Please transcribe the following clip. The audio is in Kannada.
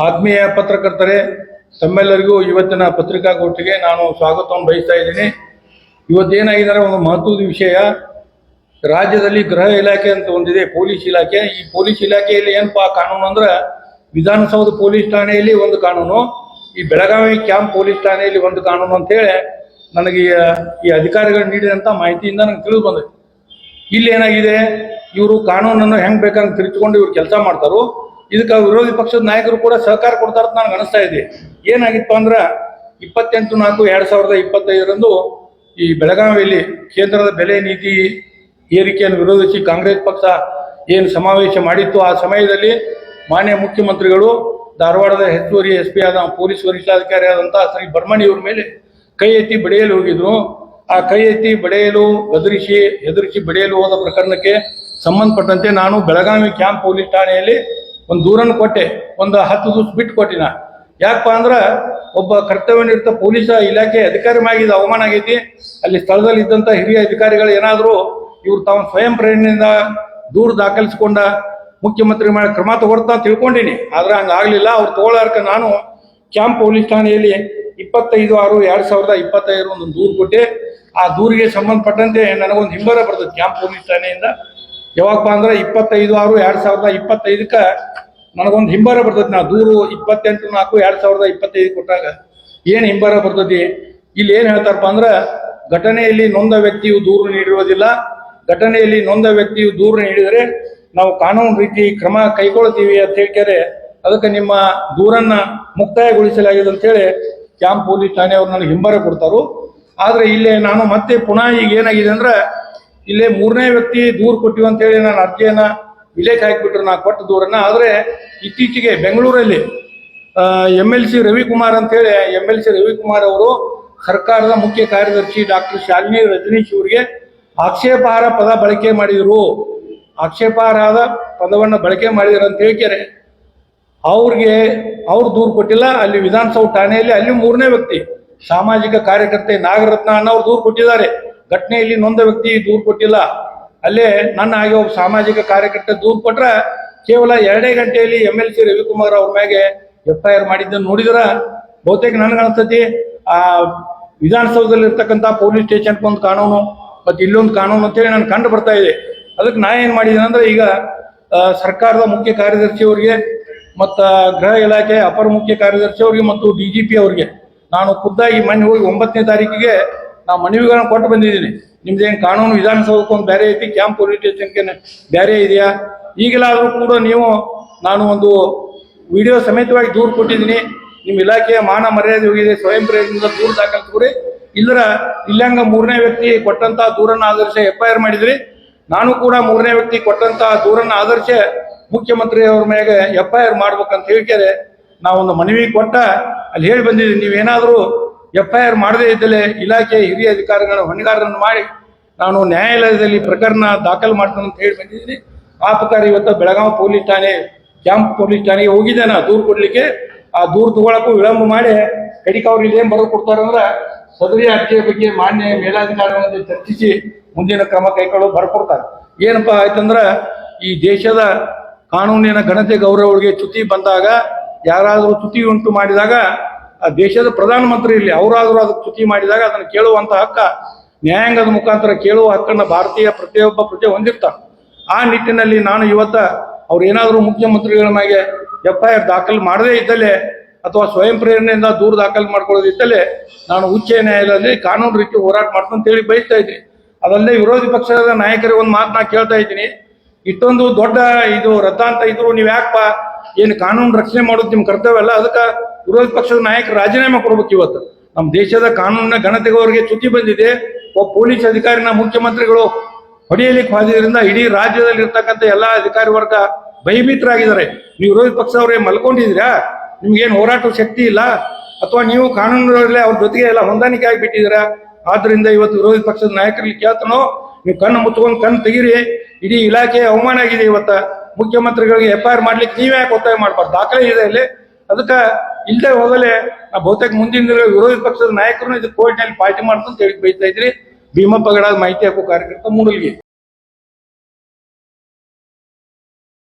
ಆತ್ಮೀಯ ಪತ್ರಕರ್ತರೇ, ತಮ್ಮೆಲ್ಲರಿಗೂ ಇವತ್ತಿನ ಪತ್ರಿಕಾಗೋಷ್ಠಿಗೆ ನಾನು ಸ್ವಾಗತವನ್ನು ಬಯಸ್ತಾ ಇದ್ದೀನಿ. ಇವತ್ತೇನಾಗಿದೆ ಅಂದ್ರೆ ಒಂದು ಮಹತ್ವದ ವಿಷಯ. ರಾಜ್ಯದಲ್ಲಿ ಗೃಹ ಇಲಾಖೆ ಅಂತ ಒಂದಿದೆ, ಪೊಲೀಸ್ ಇಲಾಖೆ. ಈ ಪೊಲೀಸ್ ಇಲಾಖೆಯಲ್ಲಿ ಏನಪ್ಪಾ ಕಾನೂನು ಅಂದ್ರೆ, ವಿಧಾನಸೌಧ ಪೊಲೀಸ್ ಠಾಣೆಯಲ್ಲಿ ಒಂದು ಕಾನೂನು, ಈ ಬೆಳಗಾವಿ ಕ್ಯಾಂಪ್ ಪೊಲೀಸ್ ಠಾಣೆಯಲ್ಲಿ ಒಂದು ಕಾನೂನು ಅಂತೇಳಿ ನನಗೆ ಈ- ಈ ಅಧಿಕಾರಿಗಳು ನೀಡಿದಂಥ ಮಾಹಿತಿಯಿಂದ ನನಗೆ ತಿಳಿದು ಬಂದಿದೆ. ಇಲ್ಲಿ ಏನಾಗಿದೆ, ಇವರು ಕಾನೂನನ್ನು ಹೆಂಗೆ ಬೇಕಂಗೆ ತಿರುಚಿಕೊಂಡು ಇವ್ರು ಕೆಲಸ ಮಾಡ್ತಾರೋ. ಇದಕ್ಕೆ ವಿರೋಧಿ ಪಕ್ಷದ ನಾಯಕರು ಕೂಡ ಸಹಕಾರ ಕೊಡ್ತಾರ ನನಗೆ ಅನಿಸ್ತಾ ಇದೆ. ಏನಾಗಿತ್ತು ಅಂದ್ರೆ ಇಪ್ಪತ್ತೆಂಟು ನಾಲ್ಕು ಎರಡು ಸಾವಿರದ ಇಪ್ಪತ್ತೈದರಂದು ಈ ಬೆಳಗಾವಿಯಲ್ಲಿ ಕೇಂದ್ರದ ಬೆಲೆ ನೀತಿ ಏರಿಕೆಯನ್ನು ವಿರೋಧಿಸಿ ಕಾಂಗ್ರೆಸ್ ಪಕ್ಷ ಏನು ಸಮಾವೇಶ ಮಾಡಿತ್ತು, ಆ ಸಮಯದಲ್ಲಿ ಮಾನ್ಯ ಮುಖ್ಯಮಂತ್ರಿಗಳು ಧಾರವಾಡದ ಹೆಚ್ಚುವರಿ ಎಸ್ ಪಿ ಆದ ಪೊಲೀಸ್ ವರಿಷ್ಠಾಧಿಕಾರಿ ಆದಂತಹ ಶ್ರೀ ಬರ್ಮಣಿ ಇವ್ರ ಮೇಲೆ ಕೈ ಎತ್ತಿ ಬಡಿಯಲು ಹೋಗಿದ್ರು. ಆ ಕೈ ಎತ್ತಿ ಬಡಿಯಲು, ಗದರಿಸಿ, ಹೆದರಿಸಿ ಬಡಿಯಲು ಹೋದ ಪ್ರಕರಣಕ್ಕೆ ಸಂಬಂಧಪಟ್ಟಂತೆ ನಾನು ಬೆಳಗಾವಿ ಕ್ಯಾಂಪ್ ಪೊಲೀಸ್ ಠಾಣೆಯಲ್ಲಿ ಒಂದು ದೂರನ್ನು ಕೊಟ್ಟೆ, ಒಂದು ಹತ್ತು ದಿವಸ ಬಿಟ್ಟು ಕೊಟ್ಟಿನ. ಯಾಕಪ್ಪ ಅಂದ್ರೆ ಒಬ್ಬ ಕರ್ತವ್ಯ ನಿರತ ಪೊಲೀಸ್ ಇಲಾಖೆ ಅಧಿಕಾರಿ ಮ್ಯಾಗಿದ ಅವಮಾನ ಆಗೈತಿ. ಅಲ್ಲಿ ಸ್ಥಳದಲ್ಲಿ ಇದ್ದಂತ ಹಿರಿಯ ಅಧಿಕಾರಿಗಳು ಏನಾದರೂ ಇವ್ರು ತಾವು ಸ್ವಯಂ ಪ್ರೇರಣೆಯಿಂದ ದೂರ ದಾಖಲಿಸಿಕೊಂಡ ಮುಖ್ಯಮಂತ್ರಿ ಮಾಡಿ ಕ್ರಮ ತಗೊಡ್ತಾ ತಿಳ್ಕೊಂಡಿನಿ. ಆದ್ರೆ ಹಂಗಾಗ್ಲಿಲ್ಲ ಅವ್ರು ತಗೊಳ್ಳಾರ್ಕ ನಾನು ಕ್ಯಾಂಪ್ ಪೊಲೀಸ್ ಠಾಣೆಯಲ್ಲಿ ಇಪ್ಪತ್ತೈದು ಆರು ಎರಡ್ ಸಾವಿರದ ಇಪ್ಪತ್ತೈದು ಒಂದು ದೂರು ಕೊಟ್ಟೆ. ಆ ದೂರಿಗೆ ಸಂಬಂಧಪಟ್ಟಂತೆ ನನಗೊಂದು ಹಿಂಬರ ಬರ್ತದೆ ಕ್ಯಾಂಪ್ ಪೊಲೀಸ್ ಠಾಣೆಯಿಂದ. ಯಾವಾಗಪ್ಪ ಅಂದ್ರೆ ಇಪ್ಪತ್ತೈದು ಆರು ಎರಡ್ ಸಾವಿರದ ಇಪ್ಪತ್ತೈದಕ್ಕ ನನಗೊಂದು ಹಿಂಬಾರ ಬರ್ತದೆ ನಾ ದೂರು ಇಪ್ಪತ್ತೆಂಟು ನಾಲ್ಕು ಎರಡು ಸಾವಿರದ ಇಪ್ಪತ್ತೈದು ಕೊಟ್ಟಾಗ ಏನು ಹಿಂಬರ ಬರ್ತದೆ ಇಲ್ಲಿ ಏನು ಹೇಳ್ತಾರಪ್ಪ ಅಂದ್ರೆ, ಘಟನೆಯಲ್ಲಿ ನೊಂದ ವ್ಯಕ್ತಿಯು ದೂರು ನೀಡಿರುವುದಿಲ್ಲ. ಘಟನೆಯಲ್ಲಿ ನೊಂದ ವ್ಯಕ್ತಿಯು ದೂರು ನೀಡಿದರೆ ನಾವು ಕಾನೂನು ರೀತಿ ಕ್ರಮ ಕೈಗೊಳ್ತೀವಿ ಅಂತ ಹೇಳ್ತಾರೆ ಅದಕ್ಕೆ ನಿಮ್ಮ ದೂರನ್ನ ಮುಕ್ತಾಯಗೊಳಿಸಲಾಗಿದೆ ಅಂತೇಳಿ ಕ್ಯಾಂಪ್ ಪೊಲೀಸ್ ಠಾಣೆಯವರು ನನಗೆ ಹಿಂಬರ ಕೊಡ್ತಾರು. ಆದ್ರೆ ಇಲ್ಲೇ ನಾನು ಮತ್ತೆ ಪುನಃ ಈಗ ಏನಾಗಿದೆ ಅಂದ್ರೆ, ಇಲ್ಲೇ ಮೂರನೇ ವ್ಯಕ್ತಿ ದೂರು ಕೊಟ್ಟಿವಂತೇಳಿ ನಾನು ಅರ್ಜಿಯನ್ನ ವಿಲೇಖ ಹಾಕಿಬಿಟ್ರು ನಾ ಕೊಟ್ಟ ದೂರನ್ನ. ಆದರೆ ಇತ್ತೀಚೆಗೆ ಬೆಂಗಳೂರಲ್ಲಿ ಎಂ ಎಲ್ ಸಿ ರವಿಕುಮಾರ್ ಅಂತೇಳಿ ಎಂ ಎಲ್ ಸಿ ರವಿಕುಮಾರ್ ಅವರು ಸರ್ಕಾರದ ಮುಖ್ಯ ಕಾರ್ಯದರ್ಶಿ ಡಾಕ್ಟರ್ ಶಾಲಿನಿ ರಜನೀಶ್ ಅವರಿಗೆ ಆಕ್ಷೇಪಾರ್ಹ ಪದ ಬಳಕೆ ಮಾಡಿದರು. ಆಕ್ಷೇಪಾರ್ಹದ ಪದವನ್ನು ಬಳಕೆ ಮಾಡಿದ್ರು ಅಂತ ಹೇಳ್ತಾರೆ ಅವ್ರಿಗೆ, ಅವ್ರು ದೂರು ಕೊಟ್ಟಿಲ್ಲ. ಅಲ್ಲಿ ವಿಧಾನಸೌಧ ಠಾಣೆಯಲ್ಲಿ ಅಲ್ಲಿ ಮೂರನೇ ವ್ಯಕ್ತಿ, ಸಾಮಾಜಿಕ ಕಾರ್ಯಕರ್ತೆ ನಾಗರತ್ನ ಅನ್ನೋರು ದೂರು ಕೊಟ್ಟಿದ್ದಾರೆ. ಘಟನೆಯಲ್ಲಿ ನೊಂದ ವ್ಯಕ್ತಿ ದೂರು ಕೊಟ್ಟಿಲ್ಲ. ಅಲ್ಲೇ ನನ್ನ ಹಾಗೆ ಒಬ್ಬ ಸಾಮಾಜಿಕ ಕಾರ್ಯಕರ್ತ ದೂರು ಕೊಟ್ರೆ ಕೇವಲ ಎರಡೇ ಗಂಟೆಯಲ್ಲಿ ಎಂ ಎಲ್ ಸಿ ರವಿಕುಮಾರ್ ಅವ್ರ ಮ್ಯಾಗೆ ಎಫ್ ಐ ಆರ್ ಮಾಡಿದ್ದನ್ನು ನೋಡಿದ್ರ ಬಹುತೇಕ ನನಗನ್ಸ್ತತಿ ಆ ವಿಧಾನಸೌಧದಲ್ಲಿ ಇರ್ತಕ್ಕಂಥ ಪೊಲೀಸ್ ಸ್ಟೇಷನ್ ಒಂದು ಕಾನೂನು ಮತ್ತೆ ಇಲ್ಲೊಂದು ಕಾನೂನು ಅಂತೇಳಿ ನಾನು ಕಂಡು ಬರ್ತಾ ಇದೆ. ಅದಕ್ಕೆ ನಾ ಏನು ಮಾಡಿದ್ದೀನಿ ಅಂದ್ರೆ ಈಗ ಸರ್ಕಾರದ ಮುಖ್ಯ ಕಾರ್ಯದರ್ಶಿ ಮತ್ತು ಗೃಹ ಇಲಾಖೆ ಅಪರ ಮುಖ್ಯ ಕಾರ್ಯದರ್ಶಿ ಅವರಿಗೆ ಮತ್ತು ಡಿ ಜಿ ಪಿ ಅವರಿಗೆ ನಾನು ಖುದ್ದಾಗಿ ಮನೆ ಹೋಗಿ ಒಂಬತ್ತನೇ ತಾರೀಕಿಗೆ ನಾವು ಮನವಿಗಳನ್ನ ಕೊಟ್ಟು ಬಂದಿದ್ದೀನಿ. ನಿಮ್ದೇನು ಕಾನೂನು ವಿಧಾನಸೌಧಕ್ಕೆ ಒಂದು ಬೇರೆ ಐತಿ ಕ್ಯಾಂಪ್ ಪೊಲೀಸ್ ಸ್ಟೇಷನ್ಗೆ ಬೇರೆ ಇದೆಯಾ? ಈಗಲಾದರೂ ಕೂಡ ನೀವು, ನಾನು ಒಂದು ವಿಡಿಯೋ ಸಮೇತವಾಗಿ ದೂರು ಕೊಟ್ಟಿದ್ದೀನಿ. ನಿಮ್ಮ ಇಲಾಖೆಯ ಮಾನ ಮರ್ಯಾದೆ ಹೋಗಿದೆ, ಸ್ವಯಂ ಪ್ರೇರಣೆಯಿಂದ ದೂರು ದಾಖಲಿಸ್ಕೊಡಿ ಇಲ್ಲರ ಇಲ್ಲಂಗ ಮೂರನೇ ವ್ಯಕ್ತಿ ಕೊಟ್ಟಂತಹ ದೂರನ್ನು ಆಧರಿಸಿ ಎಫ್ ಐ ಆರ್ ಮಾಡಿದ್ರಿ. ನಾನು ಕೂಡ ಮೂರನೇ ವ್ಯಕ್ತಿ ಕೊಟ್ಟಂತಹ ದೂರನ್ನು ಆಧರಿಸಿ ಮುಖ್ಯಮಂತ್ರಿ ಅವ್ರ ಮ್ಯಾಗೆ ಎಫ್ ಐ ಆರ್ ಮಾಡ್ಬೇಕಂತ ಹೇಳ್ತಾರೆ ನಾವೊಂದು ಮನವಿ ಕೊಟ್ಟ, ಅಲ್ಲಿ ಹೇಳಿ ಬಂದಿದ್ದೀನಿ, ನೀವೇನಾದರೂ ಎಫ್ ಐ ಆರ್ ಮಾಡದೇ ಇದ್ದಲ್ಲಿ ಇಲಾಖೆ ಹಿರಿಯ ಅಧಿಕಾರಿಗಳ ಹೊಣೆಗಾರರನ್ನು ಮಾಡಿ ನಾನು ನ್ಯಾಯಾಲಯದಲ್ಲಿ ಪ್ರಕರಣ ದಾಖಲು ಮಾಡ್ತೀನಿ ಅಂತ ಹೇಳಿ ಬಂದಿದ್ದೀನಿ. ಆ ಪ್ರಕಾರ ಇವತ್ತು ಬೆಳಗಾವಿ ಪೊಲೀಸ್ ಠಾಣೆ, ಕ್ಯಾಂಪ್ ಪೊಲೀಸ್ ಠಾಣೆಗೆ ಹೋಗಿದ್ದೆ ನಾ ದೂರು ಕೊಡ್ಲಿಕ್ಕೆ ಆ ದೂರು ತಗೊಳಕ್ಕೂ ವಿಳಂಬ ಮಾಡಿ ಕಡಿಕ ಅವ್ರು ಇಲ್ಲೇನು ಬರೆದು ಕೊಡ್ತಾರಂದ್ರ ಸದರಿ ಅರ್ಜಿಯ ಬಗ್ಗೆ ಮಾನ್ಯ ಮೇಲಾಧಿಕಾರಿಗಳೊಂದಿಗೆ ಚರ್ಚಿಸಿ ಮುಂದಿನ ಕ್ರಮ ಕೈಗೊಳ್ಳೋ ಬರ್ಕೊಡ್ತಾರೆ. ಏನಪ್ಪಾ ಆಯ್ತಂದ್ರೆ ಈ ದೇಶದ ಕಾನೂನಿನ ಘನತೆ ಗೌರವಗಳಿಗೆ ಚ್ಯುತಿ ಬಂದಾಗ, ಯಾರಾದರೂ ಚ್ಯುತಿ ಉಂಟು ಮಾಡಿದಾಗ ಆ ದೇಶದ ಪ್ರಧಾನಮಂತ್ರಿ ಇಲ್ಲಿ ಅವರಾದರೂ ಅದಕ್ಕೆ ಚ್ಯುತಿ ಮಾಡಿದಾಗ ಅದನ್ನು ಕೇಳುವಂತ ಹಕ್ಕ ನ್ಯಾಯಾಂಗದ ಮುಖಾಂತರ ಕೇಳುವ ಹಕ್ಕನ್ನ ಭಾರತೀಯ ಪ್ರತಿಯೊಬ್ಬ ಪ್ರಜೆ ಹೊಂದಿರ್ತಾರೆ ಆ ನಿಟ್ಟಿನಲ್ಲಿ ನಾನು ಇವತ್ತ ಅವ್ರು ಏನಾದರೂ ಮುಖ್ಯಮಂತ್ರಿಗಳ ಮ್ಯಾಗೆ ಎಫ್ ಐ ಆರ್ ದಾಖಲು ಮಾಡದೇ ಇದ್ದಲ್ಲೇ ಅಥವಾ ಸ್ವಯಂ ಪ್ರೇರಣೆಯಿಂದ ದೂರ ದಾಖಲು ಮಾಡ್ಕೊಳ್ಳೋದಿದ್ದಲ್ಲೇ ನಾನು ಉಚ್ಚ ನ್ಯಾಯಾಲಯದಲ್ಲಿ ಕಾನೂನು ರೀತಿ ಹೋರಾಟ ಹೇಳಿ ಬಯಸ್ತಾ ಇದ್ದೀನಿ ಅದಲ್ಲದೆ ವಿರೋಧಿ ಪಕ್ಷದ ನಾಯಕರಿಗೆ ಒಂದು ಮಾತನ್ನ ಕೇಳ್ತಾ ಇದ್ದೀನಿ. ಇಷ್ಟೊಂದು ದೊಡ್ಡ ಇದು ರಥ ಇದ್ರು ನೀವು ಯಾಕಪ್ಪ ಏನು ಕಾನೂನು ರಕ್ಷಣೆ ಮಾಡೋದು ನಿಮ್ಮ ಕರ್ತವ್ಯ ಅಲ್ಲ, ಅದಕ್ಕೆ ವಿರೋಧ ಪಕ್ಷದ ನಾಯಕರು ರಾಜೀನಾಮೆ ಕೊಡ್ಬೇಕು ಇವತ್ತು. ನಮ್ಮ ದೇಶದ ಕಾನೂನಿನ ಘನತೆಗೆ ಅವರಿಗೆ ಚ್ಯುತಿ ಬಂದಿದೆ. ಒಬ್ಬ ಪೊಲೀಸ್ ಅಧಿಕಾರಿನ ಮುಖ್ಯಮಂತ್ರಿಗಳು ಹೊಡೆಯಲಿಕ್ಕೆ ಹೋದ್ರಿಂದ ಇಡೀ ರಾಜ್ಯದಲ್ಲಿ ಇರ್ತಕ್ಕಂಥ ಎಲ್ಲ ಅಧಿಕಾರಿ ವರ್ಗ ಭಯಭೀತರಾಗಿದ್ದಾರೆ. ನೀವು ವಿರೋಧ ಪಕ್ಷದವರೇ ಮಲ್ಕೊಂಡಿದ್ದೀರಾ? ನಿಮ್ಗೇನು ಹೋರಾಟ ಶಕ್ತಿ ಇಲ್ಲ? ಅಥವಾ ನೀವು ಕಾನೂನಿನಲ್ಲೇ ಅವ್ರ ಜೊತೆಗೆ ಎಲ್ಲ ಹೊಂದಾಣಿಕೆ ಆಗಿಬಿಟ್ಟಿದ್ದೀರಾ? ಆದ್ರಿಂದ ಇವತ್ತು ವಿರೋಧ ಪಕ್ಷದ ನಾಯಕರಲ್ಲಿ ಕೇಳ್ತಾನೋ? ನೀವು ಕಣ್ಣು ಮುಚ್ಕೊಂಡು ಕಣ್ಣು ತೆಗೀರಿ. ಇಡೀ ಇಲಾಖೆ ಅವಮಾನ ಆಗಿದೆ ಇವತ್ತ. ಮುಖ್ಯಮಂತ್ರಿಗಳಿಗೆ ಎಫ್ ಐ ಆರ್ ಮಾಡ್ಲಿಕ್ಕೆ ನೀವೇ ಯಾಕೆ ಒತ್ತಾಯ ಮಾಡ್ಬಾರ್ದು? ದಾಖಲೆ ಇದೆ ಇಲ್ಲಿ. ಅದಕ್ಕೆ ಇಲ್ಲದೆ ಹೋಗಲೇ ನಾ ಬಹುತೇಕ ಮುಂದಿನ ದಿನ ವಿರೋಧ ಪಕ್ಷದ ನಾಯಕರು ಇದು ಕೋರ್ಟ್ನಲ್ಲಿ ಪಾರ್ಟಿ ಅಂತ ಹೇಳಿ ಬೈತಾ ಇದ್ರಿ. ಭೀಮಪ್ಪ ಮಾಹಿತಿ ಹಾಕೋ ಕಾರ್ಯಕರ್ತ ಮೂಡಲ್ಗಿ.